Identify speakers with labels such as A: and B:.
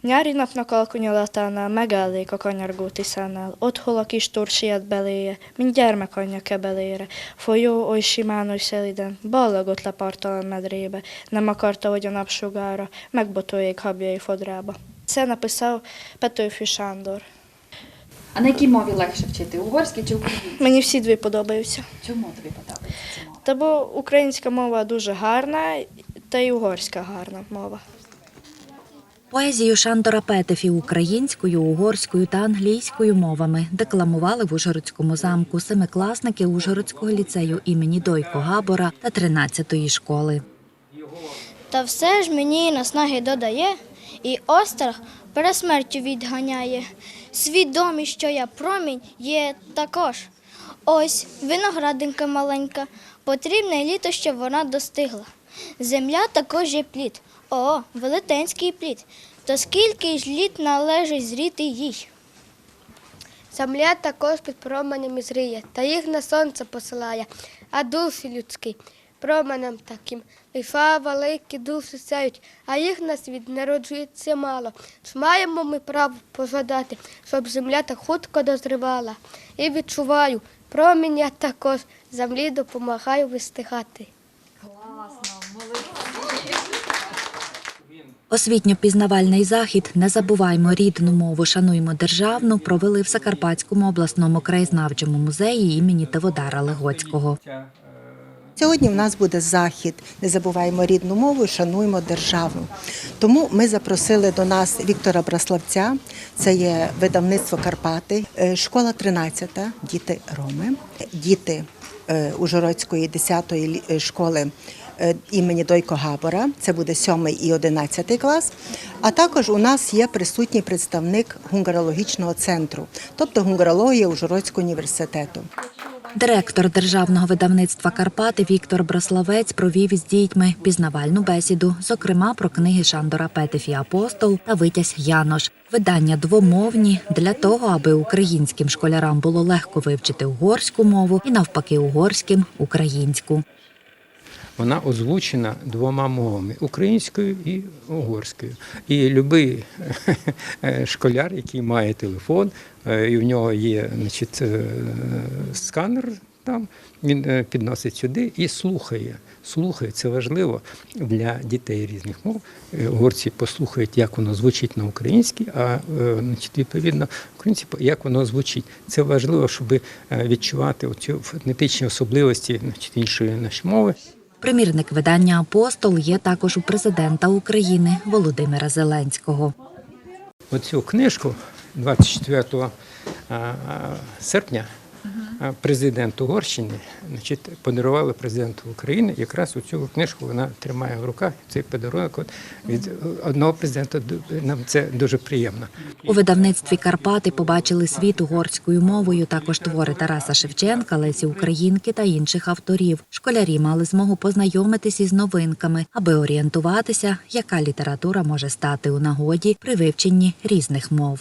A: Nyári napnak alkonyalatánál megállék a kanyargó tiszánál, ott, hol a kis tor siet beléje, mint gyermekanyja kebelére. Folyó oly simán, oly szeliden, ballagott le partalan medrébe, nem akarta, hogy a napsugára megbotoljék habjai fodrába. Це написав Петőfi Sándor.
B: А на якій мові легше вчити? Угорській чи українській?
A: Мені всі дві подобаються.
B: Чому тобі подобається?
A: Та бо українська мова дуже гарна, та й угорська гарна мова.
C: Поезію Шандора Петефі українською, угорською та англійською мовами декламували в Ужгородському замку семикласники Ужгородського ліцею імені Дойко Габора та 13-ї школи.
D: Та все ж мені наснаги додає, і острах пересмертю відганяє. Свідомість, що я промінь, є також. Ось виноградинка маленька, потрібне літо, щоб вона достигла. Земля також є плід. О, велетенський плід. То скільки ж літ належить зріти їй?
E: Земля також під променями зріє, та їх на сонце посилає, а душі людські променем таким. Лиха великі душі сяють, а їх на світ народжується мало. Ж маємо ми право пожадати, щоб земля так хутко дозрівала. І відчуваю, промінь я також землі допомагаю вистигати.
C: Освітньо-пізнавальний захід Не забуваймо рідну мову, шануймо державну провели в Закарпатському обласному краєзнавчому музеї імені Теводара Легоцького.
F: Сьогодні в нас буде захід. Не забуваємо рідну мову, шануємо державу. Тому ми запросили до нас Віктора Браславця, це є видавництво Карпати, е, школа 13, діти Роми, діти е, Ужгородської 10-ї лі- е, школи імені Дойко Габора, це буде 7 і 11 клас. А також у нас є присутній представник гунгарологічного центру, тобто гунгарологія Ужгородського університету.
C: Директор державного видавництва Карпати Віктор Браславець провів із дітьми пізнавальну бесіду, зокрема про книги Шандора Петефі Апостол та Витязь Янош. Видання двомовні для того, аби українським школярам було легко вивчити угорську мову і навпаки угорським українську.
G: Вона озвучена двома мовами українською і угорською. І будь-який школяр, який має телефон, е, і в нього є значить, е, сканер, там, він е, підносить сюди і слухає. Слухає, це важливо для дітей різних мов. Е, Угорці послухають, як воно звучить на українській, а е, значить, відповідно українці як воно звучить. Це важливо, щоб е, відчувати оці фонетичні особливості значить, іншої нашої мови.
C: Примірник видання Апостол є також у президента України Володимира Зеленського.
G: Оцю книжку 24 а, а, серпня президент Угорщини значить, подарували президенту України. Якраз у цю книжку вона тримає в руках. Цей подарунок от, від одного президента нам це дуже приємно.
C: У видавництві Карпати побачили світ угорською мовою, також твори Тараса Шевченка, Лесі Українки та інших авторів. Школярі мали змогу познайомитись із новинками, аби орієнтуватися, яка література може стати у нагоді при вивченні різних мов.